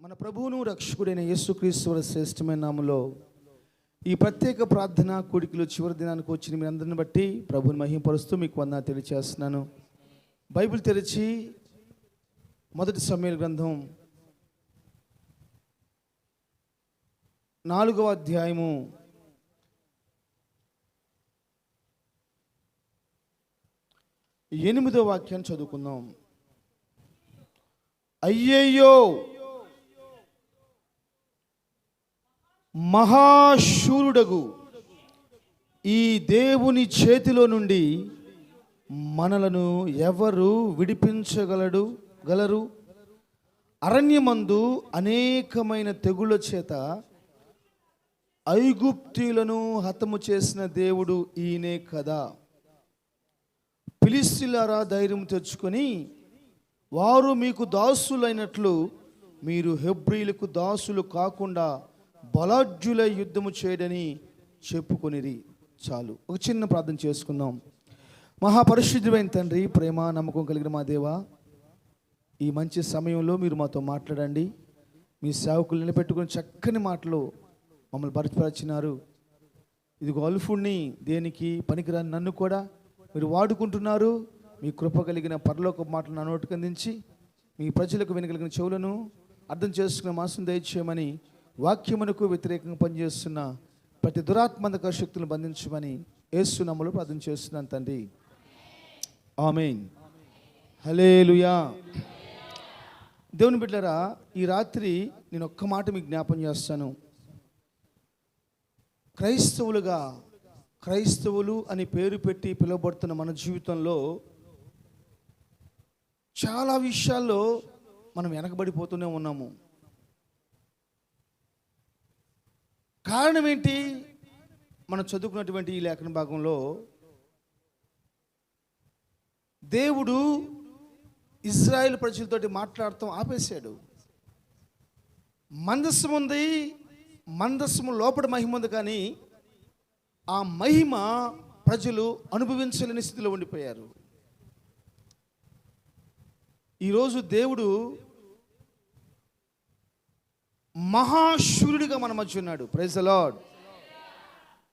మన ప్రభువును రక్షకుడైన యేసుక్రీశ్వర శ్రేష్టమైన నామలో ఈ ప్రత్యేక ప్రార్థన కూడికలు చివరి దినానికి వచ్చిన మీ అందరిని బట్టి ప్రభుని మహింపరుస్తూ మీకు వంద తెలియచేస్తున్నాను. బైబిల్ తెరిచి మొదటి సమయాల గ్రంథం నాలుగవ అధ్యాయము ఎనిమిదో వాక్యాన్ని చదువుకుందాం. అయ్యయ్యో! మహాశూరుడగు ఈ దేవుని చేతిలో నుండి మనలను ఎవరు విడిపించగలడు గలరు? అరణ్యమందు అనేకమైన తెగుళ్ళ చేత ఐగుప్తీలను హతము చేసిన దేవుడు ఈయనే కదా. పిలిస్తులారా ధైర్యం తెచ్చుకొని వారు మీకు దాసులైనట్లు మీరు హెబ్రీలకు దాసులు కాకుండా బలాఢ్యులై యుద్ధము చేయడని చెప్పుకొనిది చాలు. ఒక చిన్న ప్రార్థన చేసుకుందాం. మహాపరిశుద్ధమైన తండ్రి ప్రేమ నమ్మకం కలిగిన మా దేవా ఈ మంచి సమయంలో మీరు మాతో మాట్లాడండి. మీ సేవకులు నిలబెట్టుకుని చక్కని మాటలు మమ్మల్ని పరిచపరిచినారు ఇదిగో అల్ఫుడిని దేనికి పనికిరాని నన్ను కూడా మీరు వాడుకుంటున్నారు. మీ కృప కలిగిన పరలోక మాటలు నా నోటికి అందించి మీ ప్రజలకు వినగలిగిన చెవులను అర్థం చేసుకునే మాసం దయచేయమని వాక్యమునకు వ్యతిరేకంగా పనిచేస్తున్న ప్రతి దురాత్మక శక్తులను బంధించమని ఏసునమ్మలు ప్రార్థన చేస్తున్నాను తండ్రి. ఆమెన్. హలేలుయా దేవుని బిడ్డరా ఈ రాత్రి నేను ఒక్క మాట మీకు జ్ఞాపం చేస్తాను. క్రైస్తవులుగా క్రైస్తవులు అని పేరు పెట్టి పిలువబడుతున్న మన జీవితంలో చాలా విషయాల్లో మనం వెనకబడిపోతూనే ఉన్నాము. కారణం ఏంటి? మనం చదువుకున్నటువంటి ఈ లేఖన భాగంలో దేవుడు ఇజ్రాయెల్ ప్రజలతోటి మాట్లాడటం ఆపేశాడు. మందస్సం ఉంది మందస్సము లోపల మహిమ ఉంది కానీ ఆ మహిమ ప్రజలు అనుభవించలేని స్థితిలో ఉండిపోయారు. ఈరోజు దేవుడు మహాశూరుడిగా మన మధ్య ఉన్నాడు. ప్రైజ్ లార్డ్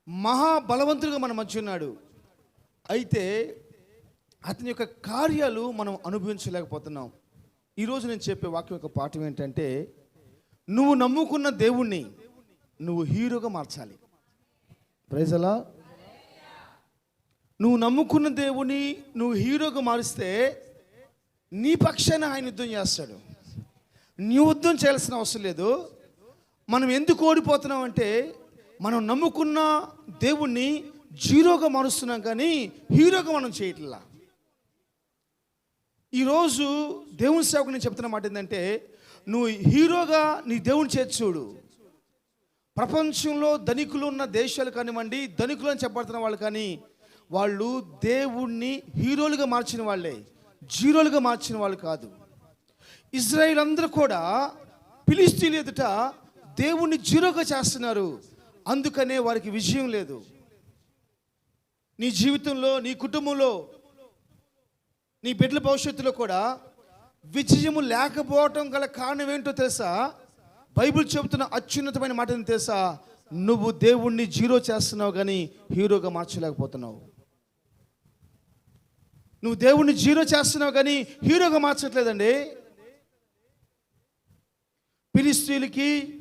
మహాబలవంతుడిగా మన మధ్య ఉన్నాడు. అయితే అతని యొక్క కార్యాలు మనం అనుభవించలేకపోతున్నాం. ఈరోజు నేను చెప్పే వాక్యం యొక్క పాఠం ఏంటంటే నువ్వు నమ్ముకున్న దేవుణ్ణి నువ్వు హీరోగా మార్చాలి. ప్రైజలా నువ్వు నమ్ముకున్న దేవుని నువ్వు హీరోగా మారిస్తే నీ పక్షాన ఆయన యుద్ధం చేస్తాడు. నీ యుద్ధం చేయాల్సిన అవసరం లేదు. మనం ఎందుకు ఓడిపోతున్నాం అంటే మనం నమ్ముకున్న దేవుణ్ణి జీరోగా మారుస్తున్నాం కానీ హీరోగా మనం చేయట్లా. ఈరోజు దేవుని సేవకు నేను చెప్తున్న మాట ఏంటంటే నువ్వు హీరోగా నీ దేవుని చేతి చూడు. ప్రపంచంలో ధనికులు ఉన్న దేశాలు కానివ్వండి ధనికులు అని చెప్పబడుతున్న వాళ్ళు కానీ వాళ్ళు దేవుణ్ణి హీరోలుగా మార్చిన వాళ్ళే జీరోలుగా మార్చిన వాళ్ళు కాదు. ఇజ్రాయిల్ అందరూ కూడా పిలిస్తీన్ ఎదుట దేవుణ్ణి జీరోగా చేస్తున్నారు. అందుకనే వారికి విజయం లేదు. నీ జీవితంలో నీ కుటుంబంలో నీ బిడ్డల భవిష్యత్తులో కూడా విజయము లేకపోవటం గల కారణం ఏంటో తెలుసా? బైబిల్ చెబుతున్న అత్యున్నతమైన మాట తెలుసా? నువ్వు దేవుణ్ణి జీరో చేస్తున్నావు కానీ హీరోగా మార్చలేకపోతున్నావు. నువ్వు దేవుణ్ణి జీరో చేస్తున్నావు కానీ హీరోగా మార్చట్లేదండి. ఫిలిస్తీన్లకి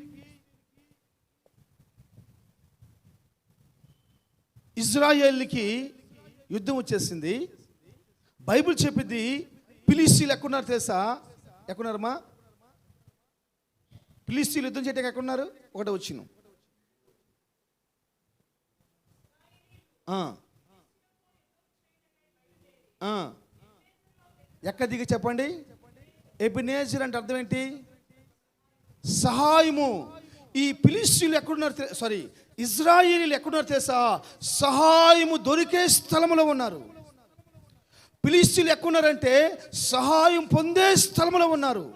ఇజ్రాయేల్కి యుద్ధం వచ్చేసింది. బైబిల్ చెప్పింది ఫిలిస్తీన్లు ఎక్కడున్నారు తెలుసా? ఎక్కడున్నారమ్మా? ఫిలిస్తీన్లు యుద్ధం చేయటం ఎక్కడున్నారు? ఒకటే వచ్చిన. ఎక్కడ దిగి చెప్పండి? ఎబినేజర్ అంటే అర్థం ఏంటి? సహాయము. ఈ ఫిలిస్తీన్లు ఎక్కడున్నారు సారీ ఇజ్రాయిలీలు ఎక్కడున్నారు తెలుసా? సహాయము దొరికే స్థలంలో ఉన్నారు. ఫిలిస్తీన్లు ఎక్కున్నారంటే సహాయం పొందే స్థలంలో ఉన్నారు.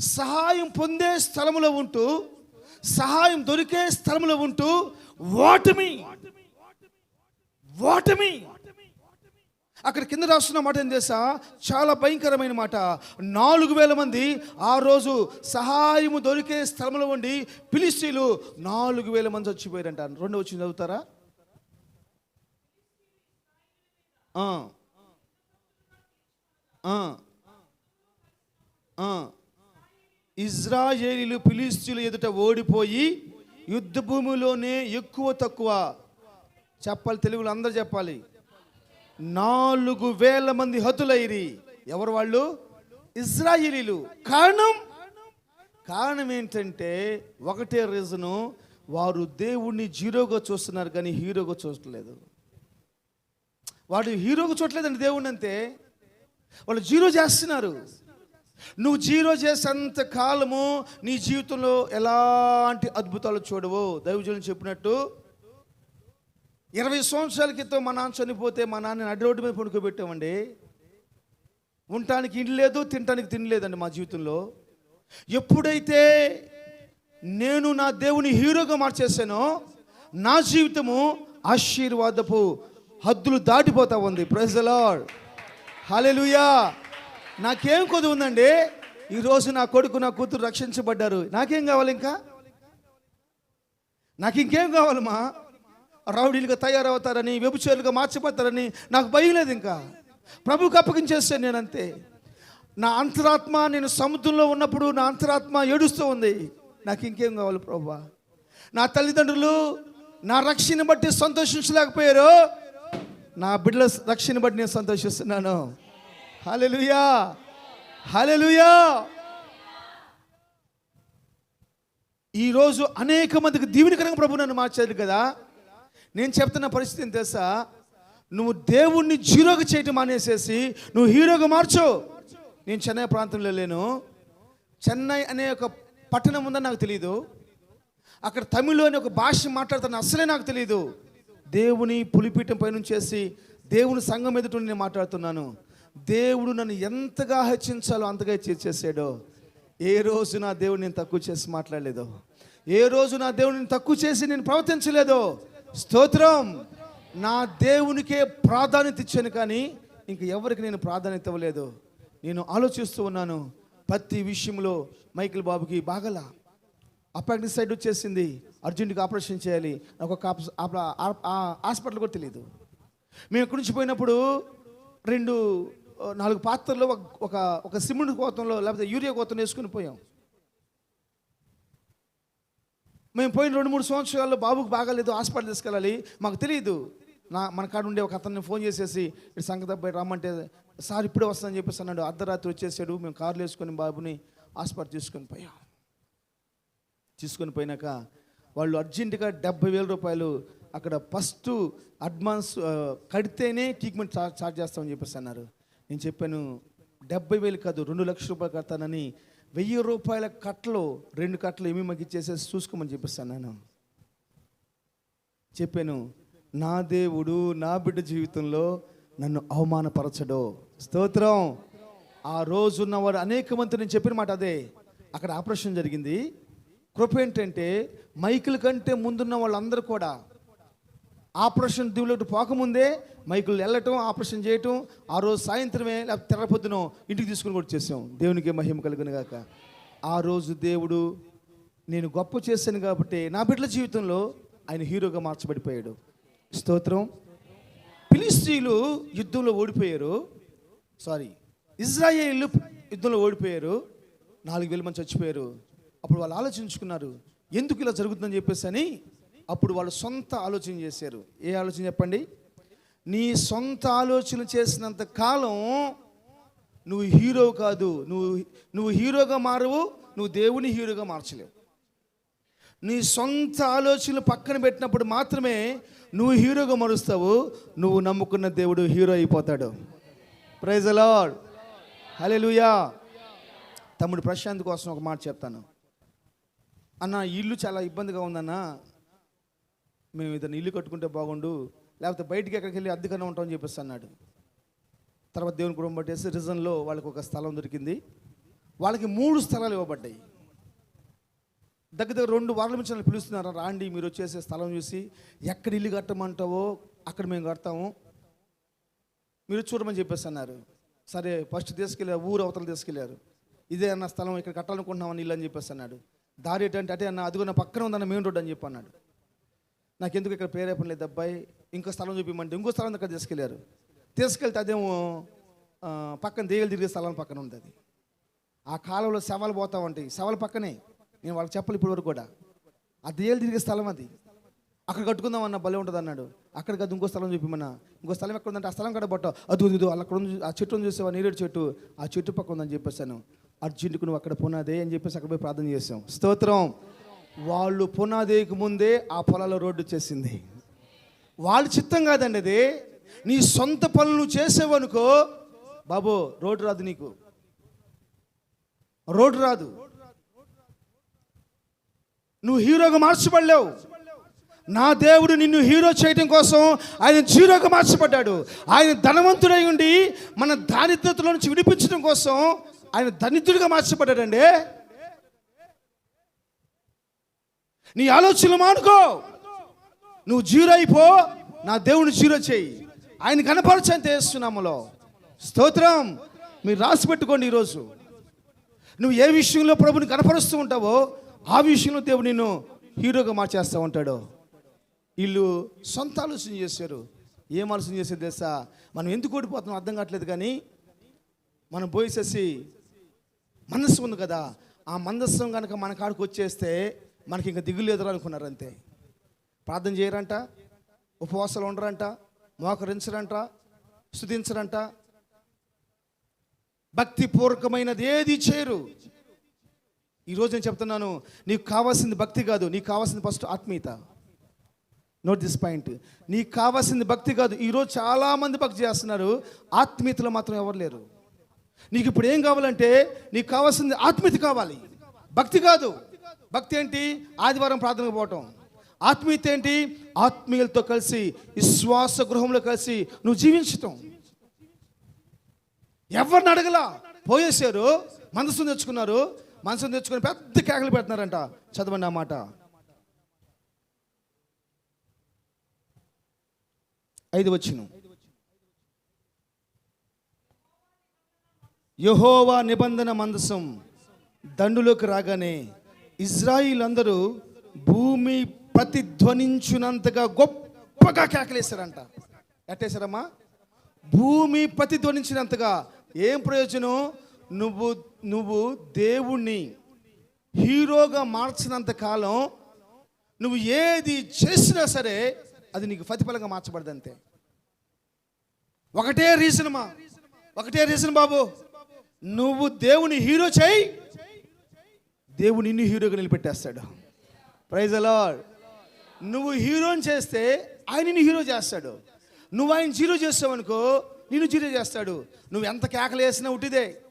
సహాయం పొందే స్థలంలో ఉంటూ సహాయం దొరికే స్థలంలో ఉంటూ వాటమి వాటమి. అక్కడ కింద రాస్తున్న మాట ఏం తెలుసా? చాలా భయంకరమైన మాట. నాలుగు వేల మంది ఆ రోజు సహాయము దొరికే స్థలంలో ఉండి పిలిస్తీలు నాలుగు వేల మంది వచ్చిపోయారంట రెండు వచ్చి చదువుతారా? ఇజ్రాయేలీలు పిలిస్తీలు ఎదుట ఓడిపోయి యుద్ధ భూమిలోనే ఎక్కువ తక్కువ. చెప్పాలి తెలుగులో అందరూ చెప్పాలి. నాలుగు వేల మంది హతులైరి. ఎవరు వాళ్ళు? ఇజ్రాయిలీలు. కారణం? కారణం ఏంటంటే ఒకటే రీజను వారు దేవుణ్ణి జీరోగా చూస్తున్నారు కానీ హీరోగా చూడలేదు వాడు హీరోగా చూడలేదండి దేవుణ్ణి అంతే. వాళ్ళు జీరో చేస్తున్నారు. నువ్వు జీరో చేసేంత కాలము నీ జీవితంలో ఎలాంటి అద్భుతాలు చూడవు దైవజనం చెప్పినట్టు ఇరవై సంవత్సరాల క్రితం మా నాన్న చనిపోతే మా నాన్న అడ్డు రోడ్డు మీద పడుకోబెట్టామండి. ఉండటానికి ఇల్లు లేదు తినటానికి తినలేదండి మా జీవితంలో. ఎప్పుడైతే నేను నా దేవుని హీరోగా మార్చేసానో నా జీవితము ఆశీర్వాదపు హద్దులు దాటిపోతా ఉంది. ప్రైజ్ లార్డ్ హల్లెలూయా నాకేం కొద్ది ఉందండి? ఈరోజు నా కొడుకు నా కూతురు రక్షించబడ్డారు. నాకేం కావాలి ఇంకా? నాకు ఇంకేం కావాలమ్మా? రౌడీలుగా తయారవుతారని వ్యభిచారులుగా మార్చిపోతారని నాకు భయం లేదు ఇంకా. ప్రభుకి అప్పగించేస్తాను నేను అంతే. నా అంతరాత్మ నేను సముద్రంలో ఉన్నప్పుడు నా అంతరాత్మ ఏడుస్తూ ఉంది. నాకు ఇంకేం కావాలి ప్రభా? నా తల్లిదండ్రులు నా రక్షణ బట్టి సంతోషించలేకపోయారు. నా బిడ్డల రక్షణ బట్టి నేను సంతోషిస్తున్నాను. హాలెలుయా హాలెలుయా ఈరోజు అనేక మందికి దీవెనకరంగా ప్రభు నన్ను మార్చారు కదా. నేను చెప్తున్న పరిస్థితి ఏం తెలుసా? నువ్వు దేవుణ్ణి జీరోగా చేయటం మానేసేసి నువ్వు హీరోగా మార్చు. నేను చెన్నై ప్రాంతంలో లేను. చెన్నై అనే ఒక పట్టణం ఉందని నాకు తెలియదు అక్కడ తమిళ్ అనే ఒక భాష మాట్లాడుతాను అసలే నాకు తెలియదు దేవుని పులిపీఠం పైన చేసి దేవుని సంఘం ఎదుట నేను మాట్లాడుతున్నాను. దేవుడు నన్ను ఎంతగా హెచ్చించాలో అంతగా చేసేసాడో ఏ రోజు నా దేవుడు నేను తక్కువ చేసి మాట్లాడలేదో. ఏ రోజు నా దేవుడిని తక్కువ చేసి నేను ప్రవర్తించలేదో. స్తోత్రం. నా దేవునికే ప్రాధాన్యత ఇచ్చాను కానీ ఇంక ఎవరికి నేను ప్రాధాన్యత ఇవ్వలేదు. నేను ఆలోచిస్తూ ఉన్నాను ప్రతి విషయంలో మైకిల్ బాబుకి బాగలా. అపాక్టిస్ సైడ్ వచ్చేసింది అర్జెంటుగా ఆపరేషన్ చేయాలి. నాకు ఒక ఆ- హాస్పిటల్ కూడా తెలియదు మేము ఇక్కడి నుంచి పోయినప్పుడు రెండు నాలుగు పాత్రల్లో ఒక ఒక ఒక సిమెంట్ కోతంలో లేకపోతే యూరియా కోతం వేసుకుని పోయాం. మేము పోయిన రెండు మూడు సంవత్సరాల్లో బాబుకు బాగాలేదు హాస్పిటల్ తీసుకెళ్ళాలి. మాకు తెలియదు నా మన కాడ ఉండే ఒక అతన్ని ఫోన్ చేసేసి ఇటు సంగతి అబ్బాయి రమ్మంటే సార్ ఇప్పుడే వస్తానని చెప్పేసి అన్నాడు. అర్ధరాత్రి వచ్చేసాడు. మేము కార్లు వేసుకొని బాబుని హాస్పిటల్ తీసుకొని పోయాం. తీసుకొని పోయినాక వాళ్ళు అర్జెంటుగా డెబ్బై వేల రూపాయలు అక్కడ ఫస్ట్ అడ్వాన్స్ కడితేనే ట్రీట్మెంట్ చార్జ్ చార్జ్ చేస్తామని చెప్పేసి అన్నారు. నేను చెప్పాను డెబ్బై వేలు కాదు రెండు లక్షల రూపాయలు కడతానని వెయ్యి రూపాయల కట్టలు రెండు కట్టలు ఏమి మాకు ఇచ్చేసేసి చూసుకోమని చెప్పిస్తాను నేను చెప్పాను నా దేవుడు నా బిడ్డ జీవితంలో నన్ను అవమానపరచడు. స్తోత్రం. ఆ రోజున్న వారు అనేక మంది నేను చెప్పిన మాట అదే. అక్కడ ఆపరేషన్ జరిగింది. కృప ఏంటంటే మైకుల కంటే ముందున్న వాళ్ళందరూ కూడా ఆపరేషన్ దిగులోకి పోకముందే మైకులు వెళ్ళటం ఆపరేషన్ చేయటం ఆ రోజు సాయంత్రమే లేకపోతే తెరపొద్దును ఇంటికి తీసుకుని కూడా చేసాం దేవునికి మహిమ కలుగును ఆ రోజు దేవుడు నేను గొప్ప చేశాను కాబట్టి నా బిడ్డల జీవితంలో ఆయన హీరోగా మార్చబడిపోయాడు. స్తోత్రం. ఫిలిస్తీన్లు యుద్ధంలో ఓడిపోయారు. సారీ ఇజ్రాయేళ్ళు యుద్ధంలో ఓడిపోయారు. నాలుగు వేల మంది చచ్చిపోయారు. అప్పుడు వాళ్ళు ఆలోచించుకున్నారు ఎందుకు ఇలా జరుగుతుందని చెప్పేసి అని అప్పుడు వాళ్ళు సొంత ఆలోచన చేశారు. ఏ ఆలోచన చెప్పండి? నీ సొంత ఆలోచన చేసినంత కాలం నువ్వు హీరో కాదు. నువ్వు నువ్వు హీరోగా మారవు నువ్వు దేవుని హీరోగా మార్చలేవు. నీ సొంత ఆలోచనలు పక్కన పెట్టినప్పుడు మాత్రమే నువ్వు హీరోగా మరుస్తావు. నువ్వు నమ్ముకున్న దేవుడు హీరో అయిపోతాడు. ప్రైజ్ అలాడ్ హల్లెలూయా తమ్ముడు ప్రశాంత్ కోసం ఒక మాట చెప్తాను. అన్న ఇల్లు చాలా ఇబ్బందిగా ఉందన్న. మేము ఇతను ఇల్లు కట్టుకుంటే బాగుండు లేకపోతే బయటికి ఎక్కడికి వెళ్ళి అద్దెకన్నా ఉంటామని చెప్పేసి అన్నాడు. తర్వాత దేవుని కుటుంబం పట్టేసి రిజన్లో వాళ్ళకి ఒక స్థలం దొరికింది. వాళ్ళకి మూడు స్థలాలు ఇవ్వబడ్డాయి. దగ్గర దగ్గర రెండు వారాల నుంచి నన్ను పిలుస్తున్నారు రాండి మీరు వచ్చేసే స్థలం చూసి ఎక్కడ ఇల్లు కట్టమంటావో అక్కడ మేము కడతాము. మీరు చూడమని చెప్పేసి అన్నారు. సరే ఫస్ట్ తీసుకెళ్ళారు ఊరు అవతల తీసుకెళ్ళారు. ఇదే అన్న స్థలం ఇక్కడ కట్టాలనుకుంటున్నామని ఇల్లు అని చెప్పేసి అన్నాడు. దారి ఏంటంటే అటే అన్న అదిగో నా పక్కన ఉందన్న మెయిన్ రోడ్ అని చెప్పి అన్నాడు. నాకెందుకు ఇక్కడ ప్రేరేపణ లేదు అబ్బాయి? ఇంకో స్థలం చూపిమంటే ఇంకో స్థలం దగ్గర తీసుకెళ్ళారు. తీసుకెళ్తే అదేమో పక్కన దేగలు తిరిగే స్థలం పక్కన ఉంది అది ఆ కాలంలో శవాలు పోతా ఉంటాయి శవాల పక్కనే. నేను వాళ్ళకి చెప్పాలి ఇప్పటి వరకు కూడా. ఆ దేగలు తిరిగే స్థలం అది. అక్కడ కట్టుకుందాం అన్న భలే ఉంటుంది అన్నాడు. అక్కడ కాదు ఇంకో స్థలం చూపిమన్నా. ఇంకో స్థలం ఎక్కడ ఉందంటే ఆ స్థలం కూడా పట్ట. అది ఇది అక్కడ ఉంది ఆ చెట్టును చూసావా? నీరేడు చెట్టు. ఆ చెట్టు పక్క ఉందని చెప్పేసాను అర్జునుడికి నువ్వు అక్కడ పోనాదే అని చెప్పేసి అక్కడ పోయి ప్రార్థన చేసాం స్తోత్రం. వాళ్ళు పునాదేకి ముందే ఆ పొలాల రోడ్డు చేసింది. వాళ్ళ చిత్తం కాదండి అది. నీ సొంత పనులు చేసేవనుకో బాబు రోడ్డు రాదు నీకు. రోడ్డు రాదు. నువ్వు హీరోగా మార్చబడలేవు. నా దేవుడు నిన్ను హీరో చేయడం కోసం ఆయన జీరోగా మార్చబడ్డాడు. ఆయన ధనవంతుడై ఉండి మన దారిద్రతలో నుంచి విడిపించడం కోసం ఆయన దరిద్రుడిగా మార్చబడ్డాడండి. నీ ఆలోచనలు మానుకో. నువ్వు జీరో అయిపో నా దేవుని జీరో చేయి. ఆయన కనపరచని చేస్తున్నాములో స్తోత్రం. మీరు రాసి పెట్టుకోండి ఈరోజు. నువ్వు ఏ విషయంలో ప్రభుని కనపరుస్తూ ఉంటావో ఆ విషయంలో దేవుడు నిన్ను హీరోగా మార్చేస్తూ ఉంటాడు. వీళ్ళు సొంత ఆలోచన చేశారు. ఏం ఆలోచన చేసేది తెలుసా? మనం ఎందుకు ఓడిపోతున్నాం అర్థం కావట్లేదు కానీ మనం పోయేసేసి మనస్సు ఉంది కదా. ఆ మందస్సం కనుక మన కాడికి వచ్చేస్తే మనకి ఇంకా దిగులు లేదురా అనుకున్నారు అంతే. ప్రార్థన చేయరంట ఉపవాసాలు ఉండరంట మోకరించరంట స్థుతించరంట భక్తిపూర్వకమైనది ఏది చేయరు. ఈరోజు నేను చెప్తున్నాను నీకు కావాల్సింది భక్తి కాదు నీకు కావాల్సింది ఫస్ట్ ఆత్మీయత. నోట్ దిస్ పాయింట్ నీకు కావాల్సింది భక్తి కాదు. ఈరోజు చాలామంది భక్తి చేస్తున్నారు ఆత్మీయతలో మాత్రం ఎవరు లేరు. నీకు ఇప్పుడు ఏం కావాలంటే నీకు కావాల్సింది ఆత్మీయత కావాలి. భక్తి కాదు. భక్తి ఏంటి? ఆదివారం ప్రార్థనకు పోవటం. ఆత్మీయత ఏంటి? ఆత్మీయులతో కలిసి విశ్వాస గృహంలో కలిసి నువ్వు జీవించటం. ఎవరిని అడగలా? పోయేశారు మనసును తెచ్చుకున్నారు. మనసును తెచ్చుకుని పెద్ద కేకలు పెడుతున్నారంట. చదవండి ఆ మాట. ఐదు వచ్చిన. యహోవా నిబంధన మందసం దండులోకి రాగానే ఇజ్రాయిల్ అందరూ భూమి ప్రతిధ్వనించునంతగా గొప్పగా కేకలేశారంట. ఎట్టేశారమ్మా? భూమి ప్రతిధ్వనించినంతగా ఏం ప్రయోజనం? నువ్వు నువ్వు దేవుణ్ణి హీరోగా మార్చినంత కాలం నువ్వు ఏది చేసినా సరే అది నీకు ప్రతిఫలంగా మార్చబడదంతే. ఒకటే రీజన్ మా ఒకటే రీజన్ బాబు. నువ్వు దేవుని హీరో చేయి దేవుడు నిన్ను హీరోగా నిలబెట్టేస్తాడు. ప్రైజ్ అలా నువ్వు హీరోని చేస్తే ఆయన నిన్ను హీరో చేస్తాడు. నువ్వు ఆయన జీరో చేస్తావు అనుకో నిన్ను జీరో చేస్తాడు. నువ్వు ఎంత కేకలు వేసినా ఉట్టిదే.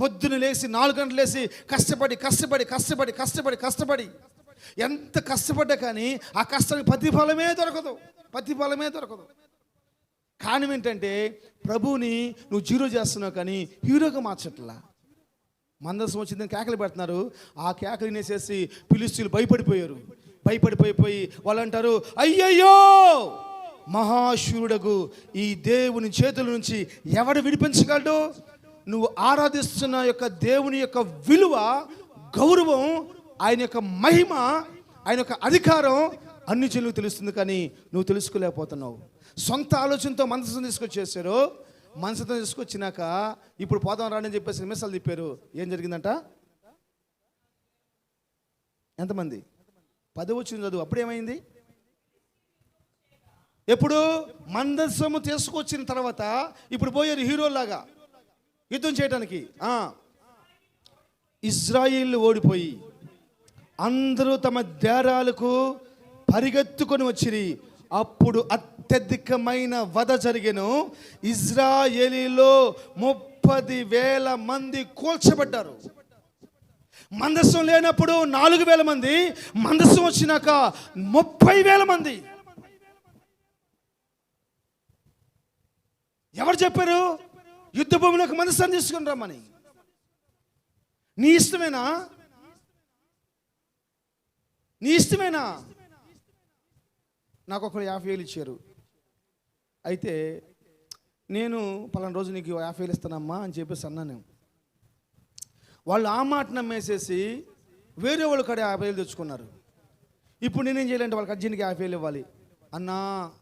పొద్దున లేచి నాలుగు గంటలు లేచి కష్టపడి కష్టపడి కష్టపడి కష్టపడి కష్టపడి. ఎంత కష్టపడ్డా కానీ ఆ కష్టానికి ప్రతిఫలమే దొరకదు. ప్రతిఫలమే దొరకదు. కారణం ఏంటంటే ప్రభువుని నువ్వు జీరో చేస్తున్నావు కానీ హీరోగా మార్చట్లా. మందసం వచ్చిందని కేకలు పెడుతున్నారు. ఆ కేకలు వినేసేసి పిలుస్తులు భయపడిపోయారు. భయపడిపోయిపోయి వాళ్ళు అంటారు అయ్యయ్యో! మహాశూరుడకు ఈ దేవుని చేతుల నుంచి ఎవడు విడిపించగలడు? నువ్వు ఆరాధిస్తున్న యొక్క దేవుని యొక్క విలువ గౌరవం ఆయన యొక్క మహిమ ఆయన యొక్క అధికారం అన్ని చెల్లు తెలుస్తుంది కానీ నువ్వు తెలుసుకోలేకపోతున్నావు. సొంత ఆలోచనతో మనసును తీసుకొచ్చేసారు. మనసుతో తీసుకొచ్చినాక ఇప్పుడు పోదాం రాని చెప్పేసి నిమిషాలు తిప్పారు. ఏం జరిగిందంట? ఎంతమంది? పదవి వచ్చింది చదువు. అప్పుడేమైంది ఎప్పుడు? మందస్సము తీసుకొచ్చిన తర్వాత ఇప్పుడు పోయారు హీరోలాగా యుద్ధం చేయడానికి ఇజ్రాయిల్ ఓడిపోయి అందరూ తమ దేరాలకు పరిగెత్తుకొని వచ్చిరి. అప్పుడు అత్యధికమైన వధ జరిగెను. ఇజ్రాయేలీలో ముప్పది వేల మంది కూల్చబడ్డారు. మందస్సం లేనప్పుడు నాలుగు వేల మంది మందస్సం వచ్చినాక ముప్పై వేల మంది. ఎవరు చెప్పారు? యుద్ధ భూమిలోకి మనస్సాన్ని తీసుకుని రమ్మని. నీ ఇష్టమేనా? నీ ఇష్టమేనా? నాకు ఒకరు యాభై వేలు ఇచ్చారు. అయితే నేను పలానా రోజు నీకు యాభై వేలు ఇస్తానమ్మా అని చెప్పేసి నేను. వాళ్ళు ఆ మాట నమ్మేసేసి వేరే వాళ్ళు కాడ యాభై వేలు తెచ్చుకున్నారు. ఇప్పుడు నేనేం చేయాలంటే వాళ్ళకి అర్జెంట్కి యాభై వేలు ఇవ్వాలి. అన్నా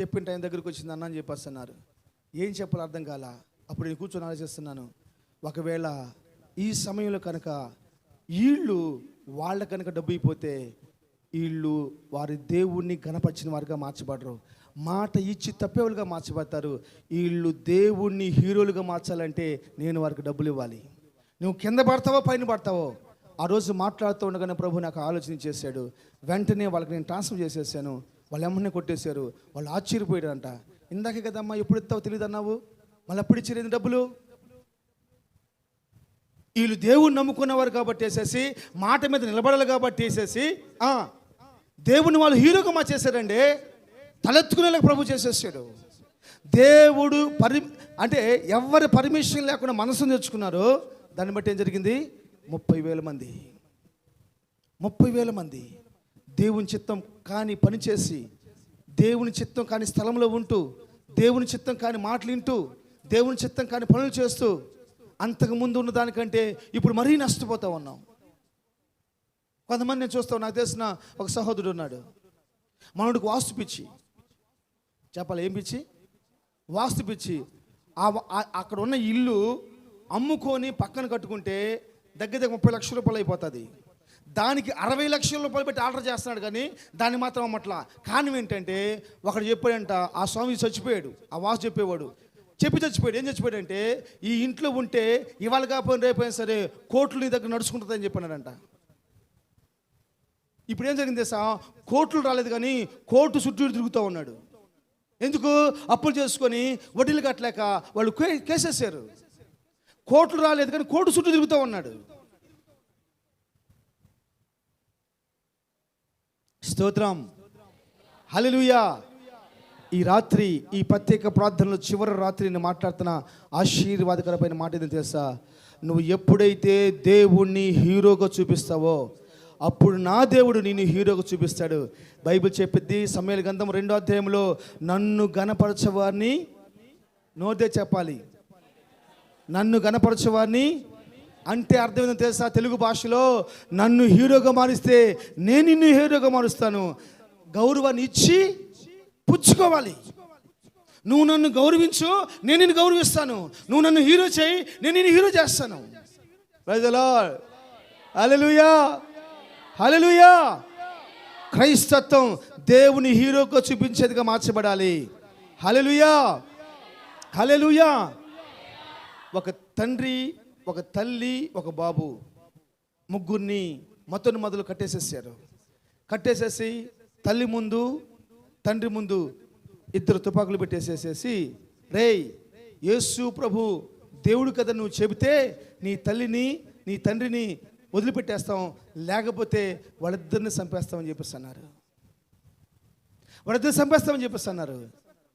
చెప్పిన టైం దగ్గరికి వచ్చింది అన్న అని చెప్పేసి అన్నారు. ఏం చెప్పాలో అర్థం కాల? అప్పుడు నేను కూర్చొని ఆలోచిస్తున్నాను. ఒకవేళ ఈ సమయంలో కనుక వీళ్ళు వాళ్ళ కనుక డబ్బు అయిపోతే వీళ్ళు వారి దేవుణ్ణి గణపరిచిన వారిగా మార్చబడరు. మాట ఇచ్చి తప్పేవాళ్ళుగా మార్చబడతారు. వీళ్ళు దేవుణ్ణి హీరోలుగా మార్చాలంటే నేను వారికి డబ్బులు ఇవ్వాలి. నువ్వు కింద పడతావో పైన పడతావో? ఆ రోజు మాట్లాడుతూ ఉండగానే ప్రభు నాకు ఆలోచన చేశాడు. వెంటనే వాళ్ళకి నేను ట్రాన్స్ఫర్ చేసేసాను. వాళ్ళు ఎమ్మని కొట్టేశారు. వాళ్ళు ఆశ్చర్యపోయాడంట ఇందాక కదమ్మా ఎప్పుడు ఇస్తావో తెలియదు అన్నావు? మళ్ళీ ఎప్పుడు ఇచ్చేది డబ్బులు? వీళ్ళు దేవుణ్ణి నమ్ముకున్నవారు కాబట్టి వేసేసి మాట మీద నిలబడాలి కాబట్టి వేసేసి దేవుణ్ణి వాళ్ళు హీరోగా మార్చేశారండి. తలెత్తుకునేలాగా ప్రభు చేసేసాడు. దేవుడు పరి అంటే ఎవరి పర్మిషన్ లేకుండా మనసును తెచ్చుకున్నారో దాన్ని బట్టి ఏం జరిగింది? ముప్పై వేల మంది. ముప్పై వేల మంది. దేవుని చిత్తం కాని పని చేసి దేవుని చిత్తం కాని స్థలంలో ఉంటూ దేవుని చిత్తం కాని మాటలు వింటూ దేవుని చిత్తం కాని పనులు చేస్తూ అంతకు ముందు ఉన్న దానికంటే ఇప్పుడు మరీ నష్టపోతా ఉన్నాం. కొంతమంది నేను చూస్తాం నాకు తెలిసిన ఒక సహోదరుడు ఉన్నాడు. మనోడికి వాస్తు పిచ్చి. చెప్పాలి ఏం పిచ్చి? వాస్తు పిచ్చి. అక్కడ ఉన్న ఇల్లు అమ్ముకొని పక్కన కట్టుకుంటే దగ్గర దగ్గర ముప్పై లక్షల రూపాయలు అయిపోతుంది. దానికి అరవై లక్షల రూపాయలు పెట్టి ఆర్డర్ చేస్తున్నాడు కానీ దాన్ని మాత్రం అమ్మట్లా. కారణం ఏంటంటే ఒకడు చెప్పాడంట ఆ స్వామి చచ్చిపోయాడు. ఆ వాసు చెప్పేవాడు. చెప్పి చచ్చిపోయాడు. ఏం చచ్చిపోయాడంటే ఈ ఇంట్లో ఉంటే ఇవాళ కాకపోయినా రేపైనా సరే కోట్లు నీ దగ్గర నడుచుకుంటుందని చెప్పినాడంట. ఇప్పుడు ఏం జరిగింది సా కోట్లు రాలేదు కానీ కోర్టు చుట్టూ తిరుగుతూ ఉన్నాడు. ఎందుకు? అప్పులు చేసుకొని వడ్డీలు కట్టలేక వాళ్ళు కేసేసారు కోట్లు రాలేదు కానీ కోటు చుట్టూ తిరుగుతూ ఉన్నాడు. స్తోత్రం. హల్లెలూయా. ఈ రాత్రి ఈ ప్రత్యేక ప్రార్థనలో చివరి రాత్రి నేను మాట్లాడుతున్న ఆశీర్వాదకరమైన మాట ఏదో తెలుసా? నువ్వు ఎప్పుడైతే దేవుణ్ణి హీరోగా చూపిస్తావో అప్పుడు నా దేవుడు నేను హీరోగా చూపిస్తాడు. బైబిల్ చెప్పిద్ది సమయాల గంధం రెండో అధ్యాయంలో నన్ను గణపరచవారిని నోదే చెప్పాలి. నన్ను గణపరచేవారిని అంటే అర్థం తెలుసా? తెలుగు భాషలో నన్ను హీరోగా మారిస్తే నేను నిన్ను హీరోగా మారుస్తాను. గౌరవాన్ని ఇచ్చి పుచ్చుకోవాలి. నువ్వు నన్ను గౌరవించు నేను నిన్ను గౌరవిస్తాను. నువ్వు నన్ను హీరో చేయి నేను నిన్ను హీరో చేస్తాను. ప్రజలో హల్లెలూయా హలలుయా క్రైస్తత్వం దేవుని హీరోగా చూపించేదిగా మార్చబడాలి. హలలుయా హలలుయా ఒక తండ్రి ఒక తల్లి ఒక బాబు ముగ్గురిని మొత్తం మొదలు కట్టేసేసారు. కట్టేసేసి తల్లి ముందు తండ్రి ముందు ఇద్దరు తుపాకులు పెట్టేసేసేసి రేయ్ యేసు ప్రభు దేవుడు కదా నువ్వు చెబితే నీ తల్లిని నీ తండ్రిని వదిలిపెట్టేస్తాం. లేకపోతే వాళ్ళిద్దరిని చంపేస్తామని చెప్పేసి అన్నారు. చంపేస్తామని చెప్పేసి అన్నారు.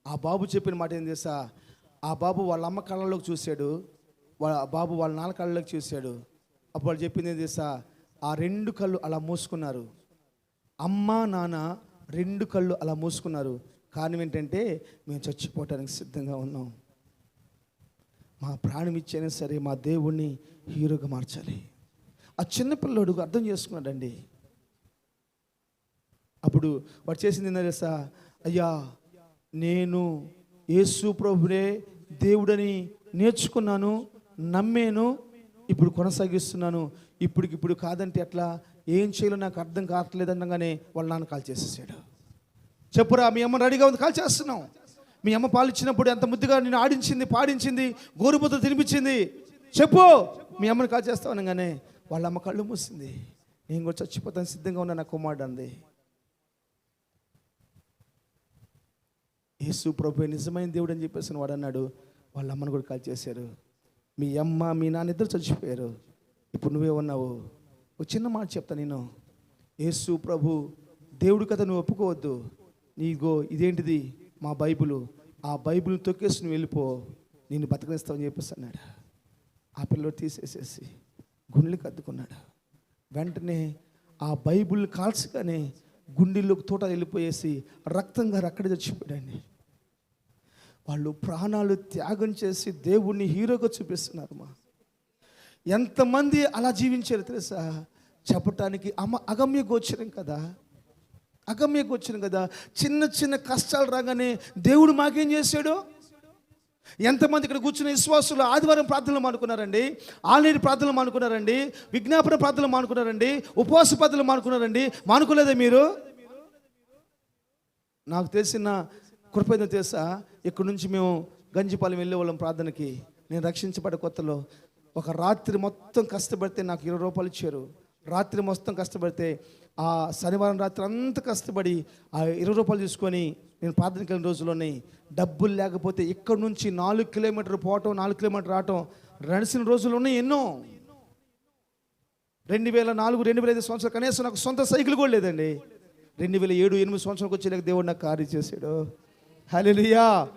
ఆ బాబు చెప్పిన మాట ఏం చేసా ఆ బాబు వాళ్ళ అమ్మ కళ్ళలోకి చూశాడు. వాళ్ళ బాబు వాళ్ళ నాన్న కళ్ళలోకి చూశాడు. అప్పుడు వాళ్ళు చెప్పింది ఏం చేసా ఆ రెండు కళ్ళు అలా మూసుకున్నారు. అమ్మ నాన్న రెండు కళ్ళు అలా మూసుకున్నారు. కారణం ఏంటంటే మేము చచ్చిపోవటానికి సిద్ధంగా ఉన్నాం. మా ప్రాణం ఇచ్చైనా సరే మా దేవుణ్ణి హీరోగా మార్చాలి. ఆ చిన్నపిల్లడు అర్థం చేసుకున్నాడండి. అప్పుడు వాడు చేసింది ఏంటో తెలుసా? అయ్యా నేను యేసు ప్రభునే దేవుడని నేర్చుకున్నాను నమ్మేను ఇప్పుడు కొనసాగిస్తున్నాను. ఇప్పటికిప్పుడు కాదంటే ఎట్లా? ఏం చేయాలో నాకు అర్థం కావట్లేదనగానే వాళ్ళ నాన్న కాల్ చేసేసాడు. చెప్పురా మీ అమ్మ రెడీగా ఉంది కాల్ చేస్తున్నాం మీ అమ్మ పాలు ఇచ్చినప్పుడు ఎంత ముద్దుగా నేను ఆడించింది పాడించింది గోరుబుద్ద తినిపించింది. చెప్పు మీ అమ్మని కాల్ చేస్తావు అనగానే వాళ్ళ అమ్మ కళ్ళు మూసింది. నేను కూడా చచ్చిపోతాను సిద్ధంగా ఉన్నా నా కుమారుడు అంది. యేసు ప్రభు నిజమైన దేవుడు అని చెప్పేసి వాడు అన్నాడు. వాళ్ళ అమ్మను కూడా కాల్ చేశారు. మీ అమ్మ మీ నాన్న ఇద్దరు చచ్చిపోయారు. ఇప్పుడు నువ్వే ఉన్నావు. ఒక చిన్న మాట చెప్తా నేను. యేసు ప్రభు దేవుడి కథ నువ్వు ఒప్పుకోవద్దు. నీగో ఇదేంటిది? మా బైబులు. ఆ బైబిల్ని తొక్కేసి నువ్వు వెళ్ళిపో. నేను బతకనిస్తావని చెప్పేసి అన్నాడు. ఆ పిల్లలు తీసేసేసి గుండెలకు అద్దుకున్నాడు వెంటనే ఆ బైబుల్ కాల్చగానే గుండెల్లోకి తోట వెళ్ళిపోయేసి రక్తంగా అక్కడే చచ్చిపోయాడండి. వాళ్ళు ప్రాణాలు త్యాగం చేసి దేవుణ్ణి హీరోగా చూపిస్తున్నారు మా. ఎంతమంది అలా జీవించారు తెలుసా? చెప్పటానికి అమ అగమ్య గోచరం కదా. అగమ్య గోచరం కదా. చిన్న చిన్న కష్టాలు రాగానే దేవుడు మాకేం చేశాడు? ఎంతమంది ఇక్కడ కూర్చున్న విశ్వాసులు ఆదివారం ప్రార్థనలు మానుకున్నారండి ఆన్లైన్ ప్రార్థనలు మానుకున్నారండి విజ్ఞాపన ప్రార్థనలు మానుకున్నారండి ఉపవాస ప్రార్థనలు మానుకున్నారండి మానుకోలేదా మీరు? నాకు తెలిసిన కృపేద తెలుసా? ఇక్కడ నుంచి మేము గంజిపాలెం వెళ్ళే వాళ్ళం ప్రార్థనకి. నేను రక్షించబడ్డ కొత్తలో ఒక రాత్రి మొత్తం కష్టపడితే నాకు ఇరవై రూపాయలు ఇచ్చారు. రాత్రి మొత్తం కష్టపడితే ఆ శనివారం రాత్రి అంతా కష్టపడి ఆ ఇరవై రూపాయలు తీసుకొని నేను ప్రార్థనకి వెళ్ళిన రోజుల్లోనే డబ్బులు లేకపోతే ఇక్కడ నుంచి నాలుగు కిలోమీటర్ పోవటం నాలుగు కిలోమీటర్ రావటం నడిచిన రోజులు ఎన్నో. రెండు వేల నాలుగు రెండు వేల ఐదు సంవత్సరాలు కనీసం నాకు సొంత సైకిల్ కూడా లేదండి. రెండు వేల ఏడు ఎనిమిది సంవత్సరాలకు వచ్చేలాగా దేవుడు నాకు కార్యం చేశాడు. హలెలుయా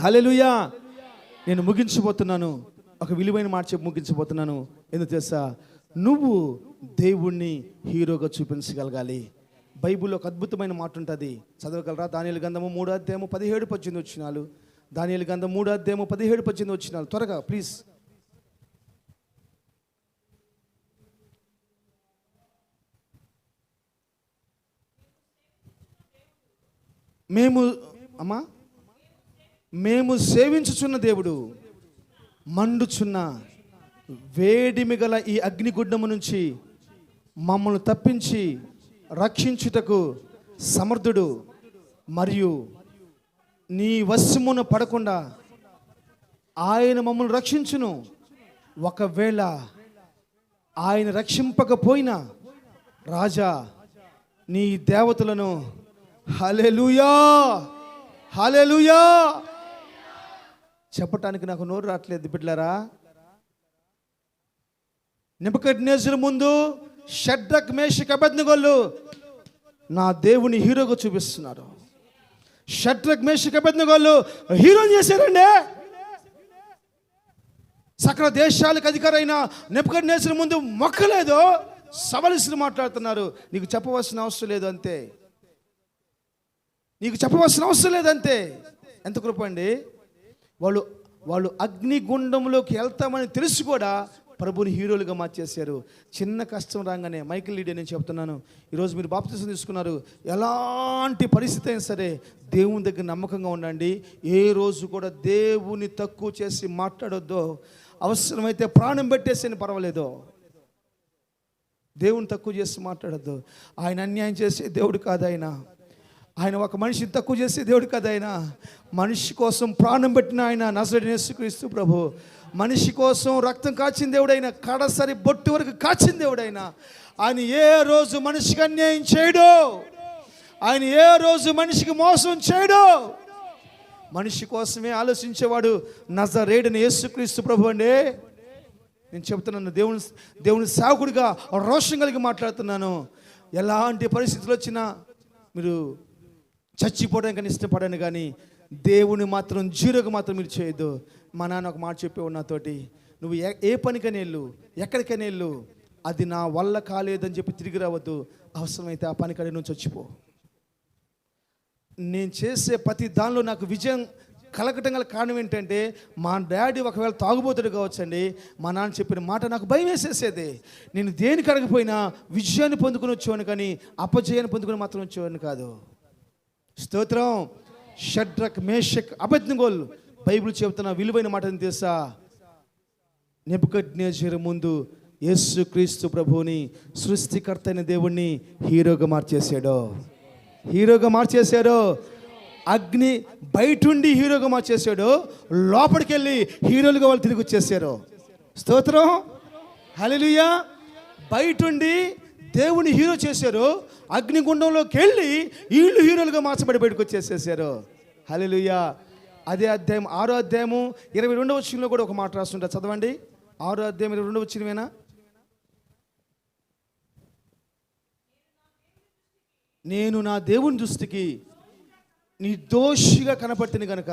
హలెలుయా నేను ముగించబోతున్నాను. ఒక విలువైన మాట చెప్పి ముగించబోతున్నాను. ఎందుకు తెలుసా? నువ్వు దేవుణ్ణి హీరోగా చూపించగలగాలి. బైబిల్లో ఒక అద్భుతమైన మాట ఉంటుంది చదవగలరా? దానియలు గంధము మూడు అధ్యాయము పదిహేడు పద్దెనిమిది వచ్చినాలు. దానియలు గంధం మూడు అధ్యాయము పదిహేడు పద్దెనిమిది వచ్చినాలు. త్వరగా ప్లీజ్. మేము అమ్మా మేము సేవించుచున్న దేవుడు మండుచున్న వేడిమి గల ఈ అగ్నిగుడ్డము నుంచి మమ్మల్ని తప్పించి రక్షించుటకు సమర్థుడు మరియు నీ వశ్యమును పడకుండా ఆయన మమ్మల్ని రక్షించును. ఒకవేళ ఆయన రక్షింపకపోయినా రాజా నీ దేవతలను హలెలుయా హలెలుయా చెప్పటానికి నాకు నోరు రావట్లేదు బిడ్డలారా. నిపకడ్నేజర్ ముందు షడ్రక్ మేషక్ అబద్నగోళ్ళు నా దేవుని హీరోగా చూపిస్తున్నారు. షడ్రక్ మేషక్ అబద్నగోళ్ళు హీరోని చేశారండి. సకల దేశాలకు అధికారైన నేసిన ముందు మొక్కలేదు. సవలిసులు మాట్లాడుతున్నారు. నీకు చెప్పవలసిన అవసరం లేదు అంతే. నీకు చెప్పవలసిన అవసరం లేదంతే ఎంత కృప అండి. వాళ్ళు వాళ్ళు అగ్నిగుండంలోకి వెళ్తామని తెలిసి కూడా ప్రభుని హీరోలుగా మార్చేశారు. చిన్న కష్టం రాగానే మైకిల్ లీడే నేను చెప్తున్నాను. ఈరోజు మీరు బాప్తిసం తీసుకున్నారు. ఎలాంటి పరిస్థితి అయినా సరే దేవుని దగ్గర నమ్మకంగా ఉండండి. ఏ రోజు కూడా దేవుని తక్కువ చేసి మాట్లాడొద్దో. అవసరమైతే ప్రాణం పెట్టేసేని పర్వాలేదు. దేవుని తక్కువ చేసి మాట్లాడద్దు. ఆయన అన్యాయం చేసే దేవుడు కాదు ఆయన. ఆయన ఒక మనిషిని తక్కువ చేసే దేవుడు కాదు ఆయన. మనిషి కోసం ప్రాణం పెట్టిన ఆయన నజరడిన యేసుక్రీస్తు ప్రభు. మనిషి కోసం రక్తం కాచిన దేవుడైనా కడసరి బొట్టు వరకు కాచిన దేవుడైనా ఆయన ఏ రోజు మనిషికి అన్యాయం చేయడు ఆయన ఏ రోజు మనిషికి మోసం చేయడు మనిషి కోసమే ఆలోచించేవాడు నజరేడని యేసుక్రీస్తు ప్రభు అండి. నేను చెప్తున్నాను దేవుని దేవుని సేవకుడిగా రోషం కలిగి మాట్లాడుతున్నాను. ఎలాంటి పరిస్థితులు వచ్చినా మీరు చచ్చిపోవడానికి ఇష్టపడాను కానీ దేవుని మాత్రం జీరోకు మాత్రం మీరు చేయొద్దు. మా నాన్న ఒక మాట చెప్పేవాడు నాతోటి నువ్వు ఏ పనికైనా వెళ్ళు ఎక్కడికైనా వెళ్ళు అది నా వల్ల కాలేదని చెప్పి తిరిగి రావద్దు. అవసరమైతే ఆ పనికడి నుంచి వచ్చిపో నేను చేసే ప్రతి దానిలో నాకు విజయం కలగటం గల కారణం ఏంటంటే మా డాడీ ఒకవేళ తాగుబోతుడు కావచ్చండి మా నాన్న చెప్పిన మాట నాకు భయం వేసేసేది. నేను దేనికి అడగపోయినా విజయాన్ని పొందుకుని వచ్చేవాడిని కానీ అపజయాన్ని పొందుకుని మాత్రం వచ్చేవాడిని కాదు. స్తోత్రం. షడ్రక్ మేషక్ అబద్నగోల్. బైబిల్ చెబుతున్న విలువైన మాటని తెలుసా? నెబుకడ్నేజర్ ముందు యేసు క్రీస్తు ప్రభువుని సృష్టికర్త అయిన దేవుణ్ణి హీరోగా మార్చేశాడో. హీరోగా మార్చేశాడో. అగ్ని బయటుండి హీరోగా మార్చేసాడో లోపలికి వెళ్ళి హీరోలుగా వాళ్ళు తిరిగి వచ్చేసారు స్తోత్రం. హల్లెలూయా. బయటుండి దేవుని హీరో చేశారు అగ్నిగుండంలోకి వెళ్ళి వీళ్ళు హీరోలుగా మార్చబడి బయటకు వచ్చేసేసారు. హల్లెలూయా. అదే అధ్యాయం ఆరో అధ్యాయము ఇరవై రెండవ వచ్చినలో కూడా ఒక మాట రాస్తుంటా చదవండి. ఆరో అధ్యాయం ఇరవై రెండవ వచ్చినవేనా నేను నా దేవుని దృష్టికి నిర్దోషిగా కనపడుతుంది కనుక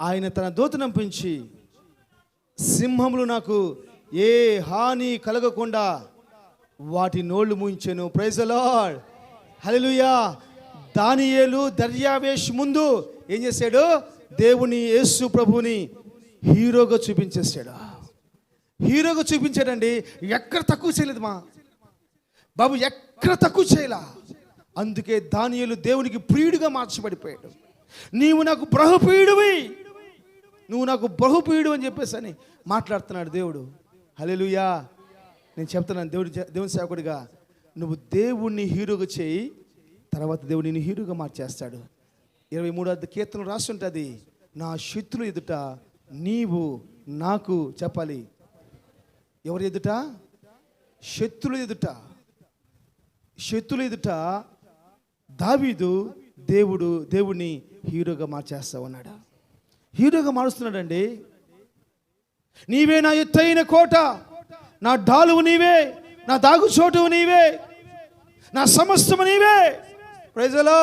ఆయన తన దూతనంపించి సింహములు నాకు ఏ హాని కలగకుండా వాటి నోళ్ళు ముంచెను. ప్రైజ్ హలలుయా దానియేలు దర్యావేష్ ముందు ఏం చేశాడు? దేవుని యేసు ప్రభుని హీరోగా చూపించేశాడు. హీరోగా చూపించాడండి. ఎక్కడ తక్కువ చేయలేదు మా. బాబు ఎక్కడ తక్కువ చేయలా. అందుకే దానియలు దేవునికి ప్రియుడిగా మార్చబడిపోయాడు. నీవు నాకు బహుప్రియుడివి నువ్వు నాకు బహుప్రియుడు అని చెప్పేసి అని మాట్లాడుతున్నాడు దేవుడు. హలెలుయా నేను చెప్తున్నాను దేవుడి దేవుని సేవకుడిగా నువ్వు దేవుణ్ణి హీరోగా చేయి తర్వాత దేవుడు నిన్ను హీరోగా మార్చేస్తాడు. ఇరవై మూడో కీర్తన రాస్తుంటుంది నా శత్రులు ఎదుట నీవు నాకు చెప్పాలి. ఎవరు ఎదుట? శత్రులు ఎదుట. శత్రులు ఎదుట దావీదు దేవుడు దేవుణ్ణి హీరోగా మార్చేస్తా ఉన్నాడు. హీరోగా మారుస్తున్నాడండి. నీవే నా ఎత్తైన కోట నా డాలువు నీవే నా దాగుచోటు నీవే నా సమస్తము నీవే. ప్రైజలో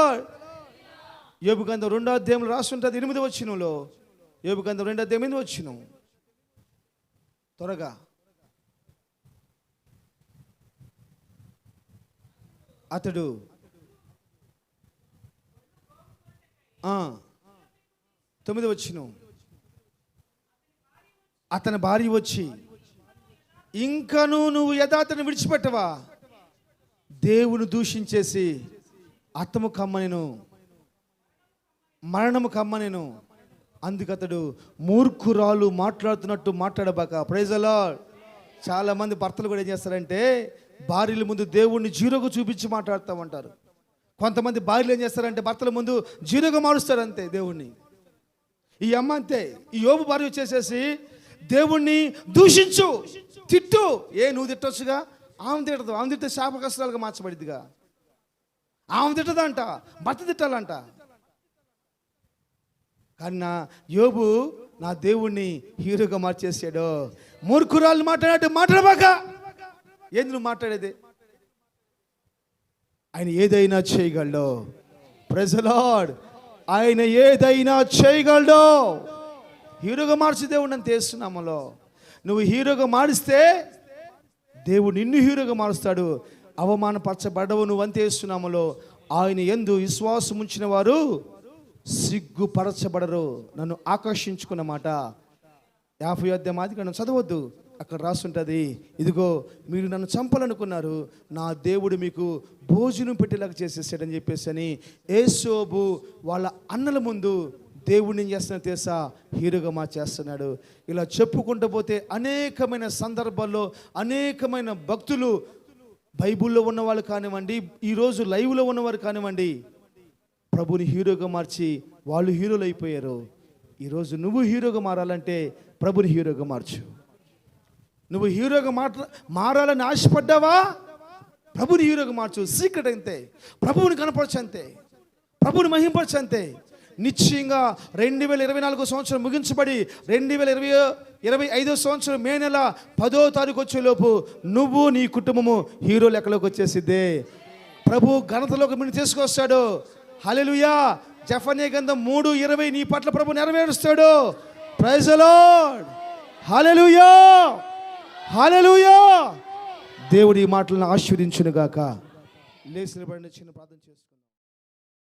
యోబు గంధం రెండో అధ్యాయంలో రాస్తుంటుంది ఎనిమిది వచ్చినంలో యోబు గంధం రెండో అధ్యాయం ఎనిమిది వచ్చినం త్వరగా. అతడు తొమ్మిది వచ్చిన అతని భార్య వచ్చి ఇంకనూ నువ్వు యథాతను విడిచిపెట్టవా? దేవుని దూషించేసి అత్తము కమ్మనెను మరణము అందుకు అందుకతడు మూర్ఖురాలు మాట్లాడుతున్నట్టు మాట్లాడబాక. ప్రైజలా చాలామంది భర్తలు కూడా ఏం చేస్తారంటే భార్యల ముందు దేవుణ్ణి జీరోగా చూపించి మాట్లాడుతూ కొంతమంది భార్యలు ఏం చేస్తారంటే భర్తల ముందు జీరోగా మారుస్తారు అంతే దేవుణ్ణి. ఈ అమ్మ అంతే. ఈ యోబు భార్య వచ్చేసేసి దేవుణ్ణి దూషించు. తిట్టు. ఏ నువ్వు తిట్టొచ్చుగా? ఆమె తిట్టదు. ఆమె తిట్టే శాప కష్టాలుగా మార్చబడిద్దిగా. ఆమె తిట్టదంట. భర్త తిట్టాలంట. కానీ నా యోబు నా దేవుణ్ణి హీరోగా మార్చేసాడు మూర్ఖురాలు మాట్లాడినట్టు మాట్లాడబాక. ఏంది నువ్వు మాట్లాడేది? ఆయన ఏదైనా చేయగలడు. ప్రజలాడ్ ఆయన ఏదైనా చేయగలడు. హీరోగా మార్చి దేవుడు అని నువ్వు హీరోగా మారిస్తే దేవుడు నిన్ను హీరోగా మారుస్తాడు. అవమానపరచబడవు నువ్వు అంతేస్తున్నాములో ఆయన ఎందు విశ్వాసం ఉంచిన వారు సిగ్గుపరచబడరు. నన్ను ఆకర్షించుకున్న మాట. యాభై అధ్యాయం ఆది నన్ను చదవద్దు. అక్కడ రాసుంటుంది. ఇదిగో మీరు నన్ను చంపాలనుకున్నారు. నా దేవుడు మీకు భోజనం పెట్టేలాగా చేసేసాడని చెప్పేసి అని ఏసోబు వాళ్ళ అన్నల ముందు దేవుడిని చేస్తున్న తెలుసా హీరోగా మార్చేస్తున్నాడు ఇలా చెప్పుకుంటూ పోతే అనేకమైన సందర్భాల్లో అనేకమైన భక్తులు బైబిల్లో ఉన్నవాళ్ళు కానివ్వండి ఈరోజు లైవ్లో ఉన్నవారు కానివ్వండి ప్రభుని హీరోగా మార్చి వాళ్ళు హీరోలు అయిపోయారు. ఈరోజు నువ్వు హీరోగా మారాలంటే ప్రభుని హీరోగా మార్చు. నువ్వు హీరోగా మాట్లా మారాలని ఆశపడ్డావా? ప్రభుని హీరోగా మార్చు. సీక్రెట్ అంతే. ప్రభువుని కనపరచు అంతే. ప్రభుని మహింపరచు అంతే. నిశ్చయంగా రెండు వేల ఇరవై నాలుగో సంవత్సరం ముగించబడి రెండు వేల ఇరవై ఇరవై ఐదో సంవత్సరం మే నెల పదో తారీఖు వచ్చేలోపు నువ్వు నీ కుటుంబము హీరో లెక్కలోకి వచ్చేసిద్దే. ప్రభు ఘనతలోకి మీరు తీసుకొస్తాడు. హలెలుయా జఫనే గంధం మూడు ఇరవై నీ పట్ల ప్రభు నెరవేరుస్తాడు. ప్రైజ్ హలెలుయా హలెలుయా దేవుడి ఈ మాటలను ఆశీర్వదించును గాక లేచిన పడిన చిన్న ప్రార్థన చేస్తాను